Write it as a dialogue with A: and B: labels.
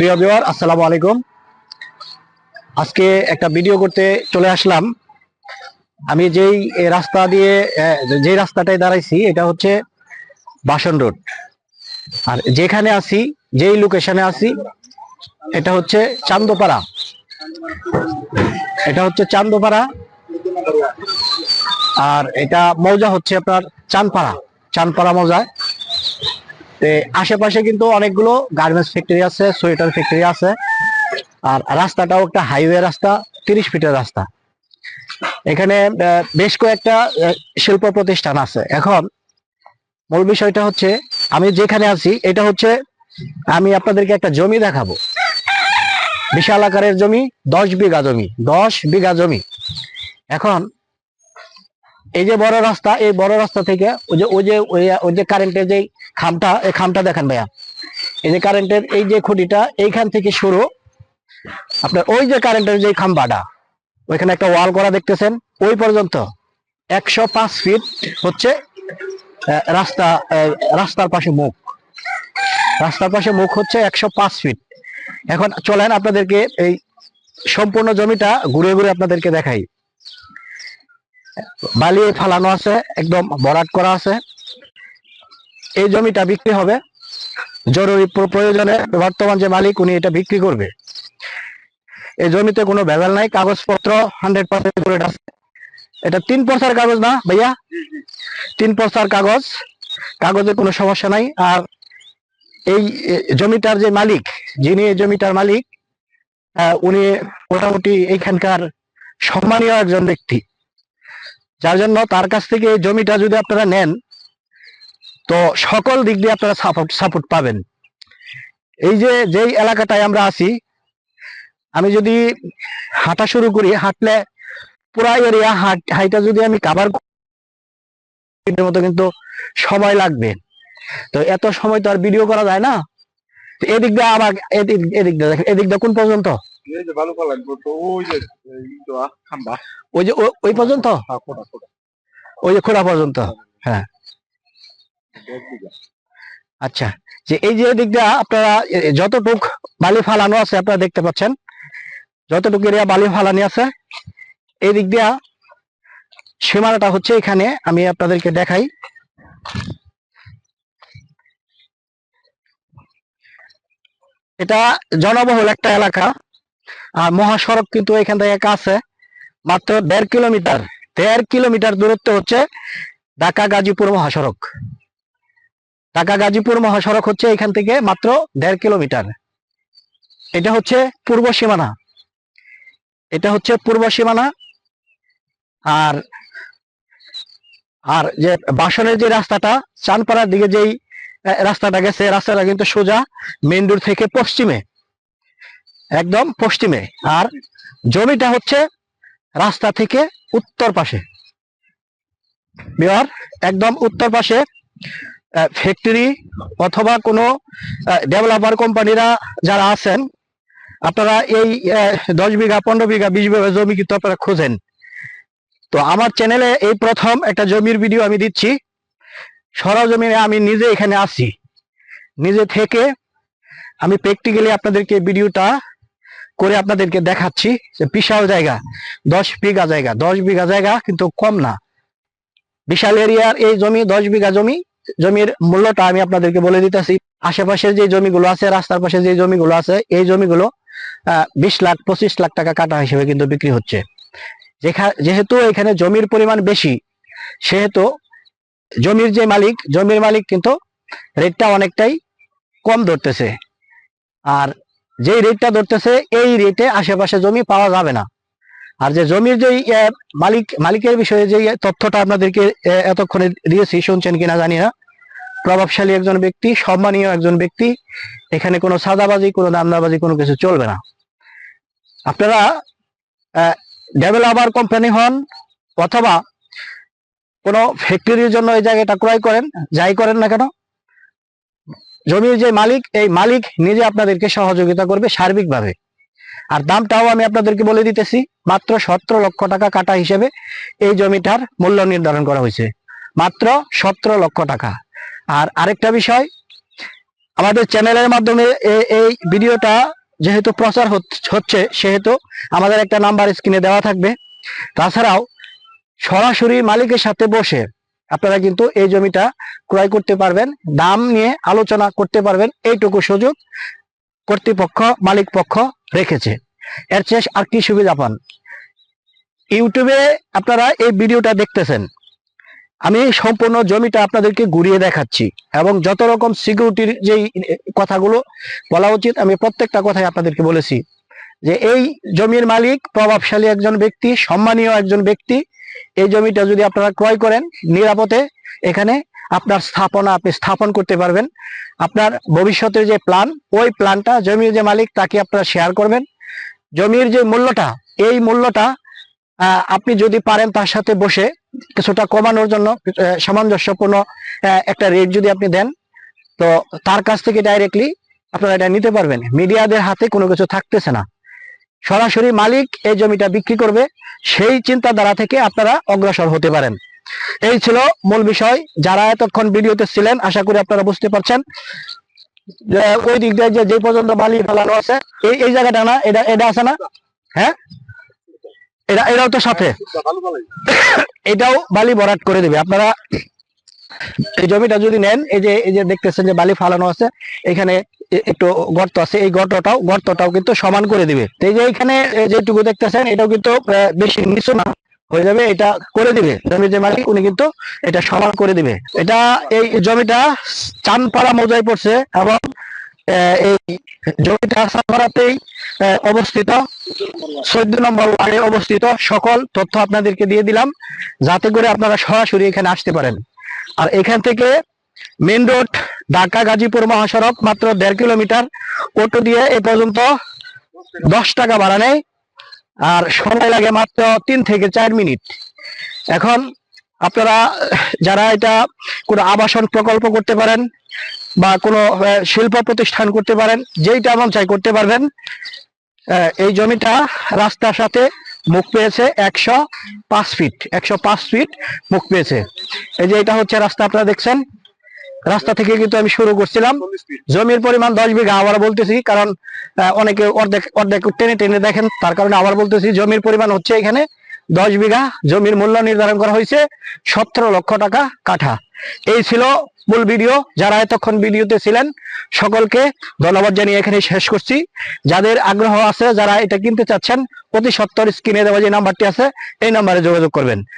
A: প্রিয় বিওয়ার আসসালামু আলাইকুম। আজকে একটা ভিডিও করতে চলে আসলাম। আমি যেই রাস্তা দিয়ে যেই রাস্তাটায় দাঁড়াইছি, এটা হচ্ছে বাসন রোড। আর যেখানে আছি, যেই লোকেশনে আছি, এটা হচ্ছে চান্দোপাড়া। এটা হচ্ছে চান্দোপাড়া। আর এটা মৌজা হচ্ছে আপনার চানপাড়া। চানপাড়া মৌজায়। আশেপাশে কিন্তু অনেকগুলো গার্মেন্টস ফ্যাক্টরি আছে সোয়েটার ফ্যাক্টরি আছে। আর রাস্তাটাও একটা হাইওয়ে রাস্তা, তিরিশ ফিটের রাস্তা। এখানে বেশ কয়েকটা শিল্প প্রতিষ্ঠান আছে। এখন মূল বিষয়টা হচ্ছে, আমি যেখানে আছি, এটা হচ্ছে, আমি আপনাদেরকে একটা জমি দেখাবো। বিশাল আকারের জমি, দশ বিঘা জমি, দশ বিঘা জমি। এখন এই যে বড় রাস্তা, এই বড় রাস্তা থেকে ওই যে ওই যে, ওই- যে কারেন্টের যে খামটা, এই খামটা দেখেন ভাইয়া। এই যে কারেন্টের এই যে খুঁটিটা, এইখান থেকে শুরু। আপনার ওই যে কারেন্টের যে খাম্বাটা ওইখানে একটা ওয়াল করা দেখতেছেন, ওই পর্যন্ত একশো পাঁচ ফিট হচ্ছে রাস্তা রাস্তার পাশে মুখ। রাস্তার পাশে মুখ হচ্ছে একশো পাঁচ ফিট এখন চলেন আপনাদেরকে এই সম্পূর্ণ জমিটা ঘুরে ঘুরে আপনাদেরকে দেখাই। বালি ফালানো আছে, একদম ভরাট করা আছে। এই জমিটা বিক্রি হবে। জরুরি প্রয়োজনে বর্তমান যে মালিক, উনি এটা বিক্রি করবে। এই জমিতে কোনো ভেজাল নাই, কাগজপত্র হান্ড্রেড পার্সেন্ট আছে এটা তিন পরসার কাগজ না ভাইয়া? তিন পরসার কাগজ। কাগজের কোনো সমস্যা নাই। আর এই জমিটার যে মালিক, যিনি এই জমিটার মালিক উনি মোটামুটি এইখানকার সম্মানীয় একজন ব্যক্তি। যার জন্য তার কাছ থেকে এই জমিটা যদি আপনারা নেন, তো সকল দিক দিয়ে আপনারা সাপোর্ট সাপোর্ট পাবেন। এই যে, যেই এলাকাটায় আমরা আছি, আমি যদি হাঁটা শুরু করি, হাঁটলে পুরা এরিয়া হাইটা যদি আমি কাভার মতো কিন্তু সময় লাগবে। তো এত সময় তো আর ভিডিও করা যায় না। এদিক দিয়ে আমার এদিক এদিক দিয়ে এদিক দিয়ে কোন পর্যন্ত?
B: ওই যে
A: ওই পর্যন্ত?
B: হ্যাঁ, কোটা
A: ওই যে খোলা পর্যন্ত?
B: দেড় বিঘা।
A: আচ্ছা যে এই যে দিক দিয়ে আপনারা যতটুক বালি ফালানো আছে আপনারা দেখতে পাচ্ছেন যতটুকু এরিয়া বালি ফালানি আছে এই দিক দিয়া সীমানাটা হচ্ছে এখানে আমি আপনাদেরকে দেখাই। এটা জনবহুল একটা এলাকা আর মহাসড়ক কিন্তু এখান থেকে কাছে মাত্র দেড় কিলোমিটার দেড় কিলোমিটার দূরত্ব হচ্ছে ঢাকা গাজীপুর মহাসড়ক। ঢাকা গাজীপুর মহাসড়ক হচ্ছে এখান থেকে মাত্র দেড় কিলোমিটার। এটা হচ্ছে পূর্ব সীমানা। এটা হচ্ছে পূর্ব সীমানা। আর আর যে বাসনের যে রাস্তাটা, চানপাড়ার দিকে যেই রাস্তাটা গেছে, রাস্তাটা কিন্তু সোজা মেইন রোড থেকে পশ্চিমে। একদম পশ্চিমে। আর জমিটা হচ্ছে রাস্তা থেকে উত্তর পাশে। বিহার একদম উত্তর পাশে ফ্যাক্টরি অথবা কোনো ডেভেলপার কোম্পানিরা যারা আছেন, আপনারা এই দশ বিঘা, পনেরো বিঘা, বিশ বিঘা জমি কিন্তু আপনারা খোঁজেন। তো আমার চ্যানেলে এই প্রথম একটা জমির ভিডিও আমি দিচ্ছি। সরজমিনে আমি নিজে এখানে আছি। নিজে থেকে আমি প্র্যাকটিক্যালি আপনাদেরকে ভিডিওটা করে আপনাদেরকে দেখাচ্ছি যে বিশাল জায়গা, দশ বিঘা জায়গা, দশ বিঘা জায়গা কিন্তু কম না। বিশাল এরিয়ার এই জমি, দশ বিঘা জমি, জমির মূল্যটা আমি আপনাদেরকে বলে দিতেছি। আশেপাশের যে জমিগুলো আছে, রাস্তার পাশে যে জমিগুলো আছে, এই জমিগুলো বিশ লাখ, পঁচিশ লাখ টাকা কাটা হিসেবে কিন্তু বিক্রি হচ্ছে। যেহেতু এখানে জমির পরিমাণ বেশি, সেহেতু জমির যে মালিক, জমির মালিক কিন্তু রেটটা অনেকটাই কম ধরতেছে। আর যেই রেটটা ধরতেছে, এই রেটে আশেপাশে জমি পাওয়া যাবে না। আর যে জমির যে মালিক, মালিকের বিষয়ে যে তথ্যটা আপনাদেরকে এতক্ষণে দিয়েছি, শুনছেন কিনা জানি না। প্রভাবশালী একজন ব্যক্তি, সম্মানীয় একজন ব্যক্তি, এখানে কোনো সাদাবাজি, কোনো দামদাবাজি, কোনো কিছু চলবে না। আপনারা ডেভেলপার কোম্পানি হন অথবা কোনো ফ্যাক্টরির জন্য এই জায়গাটা ক্রয় করেন, যাই করেন না কেন জমির যে মালিক, এই মালিক নিজে আপনাদেরকে সহযোগিতা করবে সার্বিকভাবে। আর দামটাও আমি আপনাদেরকে বলে দিতেছি, মাত্র সতেরো লক্ষ টাকা কাটা হিসেবে এই জমিটার মূল্য নির্ধারণ করা হয়েছে। মাত্র সতেরো লক্ষ টাকা। আর আরেকটা বিষয়, আমাদের চ্যানেলের মাধ্যমে এই ভিডিওটা যেহেতু প্রচার হচ- হচ্ছে, সেহেতু আমাদের একটা নাম্বার স্ক্রিনে দেওয়া থাকবে। তাছাড়াও সরাসরি মালিকের সাথে বসে আপনারা কিন্তু এই জমিটা ক্রয় করতে পারবেন, দাম নিয়ে আলোচনা করতে পারবেন, এইটুকু সুযোগ কর্তৃপক্ষ, মালিক পক্ষ রেখেছে। এর চেয়ে আর কি সুবিধা পান? ইউটিউবে আপনারা এই ভিডিওটা দেখতেছেন। আমি সম্পূর্ণ জমিটা আপনাদেরকে ঘুরিয়ে দেখাচ্ছি এবং যত রকম সিকিউরিটির যেই কথাগুলো বলা উচিত, আমি প্রত্যেকটা কথাই আপনাদেরকে বলেছি যে এই জমির মালিক প্রভাবশালী একজন ব্যক্তি, সম্মানীয় একজন ব্যক্তি এই জমিটা যদি আপনারা ক্রয় করেন নিরাপদে, এখানে আপনার স্থাপনা আপনি স্থাপন করতে পারবেন। আপনার ভবিষ্যতের যে প্ল্যান ওই প্ল্যানটা জমির যে মালিক তাকে আপনারা শেয়ার করবেন। জমির যে মূল্যটা, এই মূল্যটা আপনি যদি পারেন তার সাথে বসে কিছুটা কমানোর জন্য সামঞ্জস্যপূর্ণ একটা রেট যদি আপনি দেন, তো তার কাছ থেকে ডাইরেক্টলি আপনারা এটা নিতে পারবেন। মিডিয়াদের হাতে কোনো কিছু থাকতেছে না। সরাসরি মালিক এই জমিটা বিক্রি করবে, সেই চিন্তাধারা থেকে আপনারা অগ্রসর হতে পারেন। এই ছিল মূল বিষয়। যারা এতক্ষণ ভিডিওতে ছিলেন, আশা করি আপনারা বুঝতে পারছেন। ওই দিক দিয়ে যে পর্যন্ত বালি ফেলানো আছে, এই এই জায়গাটা না, এটা এটা আছে না? হ্যাঁ? এটা, এটাও তো সাথে। এটাও বালি ভরাট করে দেবে। আপনারা এই জমিটা যদি নেন, এই যে এই যে দেখতেছেন যে বালি ফালানো আছে, এখানে একটু গর্ত আছে, এই গর্তটাও গর্তটাও কিন্তু সমান করে দিবে। এই যে এখানে যেটুকু দেখতেছেন, এটাও কিন্তু বেশি নিচু না, হয়ে যাবে, এটা করে দিবে। জমির যে মালিক, উনি কিন্তু এটা সমান করে দিবে। এটা এই জমিটা চানপাড়া মৌজায় পড়ছে এবং এই জমিটা চানপাড়াতেই অবস্থিত। চোদ্দ নম্বর ওয়ার্ডে অবস্থিত সকল তথ্য আপনাদেরকে দিয়ে দিলাম, যাতে করে আপনারা সরাসরি এখানে আসতে পারেন। আর এখান থেকে মেন রোড ঢাকা গাজীপুর মহাসড়ক মাত্র দেড় কিলোমিটার। অটো দিয়ে এ পর্যন্ত দশ টাকা ভাড়া নেয়। আর সময় লাগে মাত্র তিন থেকে চার মিনিট। এখন আপনারা যারা এটা কোনো আবাসন প্রকল্প করতে পারেন বা কোনো শিল্প প্রতিষ্ঠান করতে পারেন, যেইটা মন চাই করতে পারবেন এই জমিটা রাস্তার সাথে মুখ পেয়েছে একশো পাঁচ ফিট, একশো পাঁচ ফিট মুখ পেয়েছে। এই যে এটা হচ্ছে রাস্তা, আপনারা দেখছেন। রাস্তা থেকে কিন্তু আমি শুরু করছিলাম। জমির পরিমাণ দশ বিঘা আবার বলতেছি, কারণ অনেকে অর্ধেক অর্ধেক টেনে টেনে দেখেন, তার কারণে আবার বলতেছি, জমির পরিমাণ হচ্ছে এখানে দশ বিঘা, জমির মূল্য নির্ধারণ করা হয়েছে সতেরো লক্ষ টাকা কাঠা। এই ছিল মূল ভিডিও, যারা এতক্ষণ ভিডিওতে ছিলেন, সকলকে ধন্যবাদ জানিয়ে এখানে শেষ করছি। যাদের আগ্রহ আছে, যারা এটা কিনতে চাচ্ছেন, প্রতি সত্তর স্ক্রিনে দেওয়া যে নাম্বারটি আছে, এই নাম্বারে যোগাযোগ করবেন।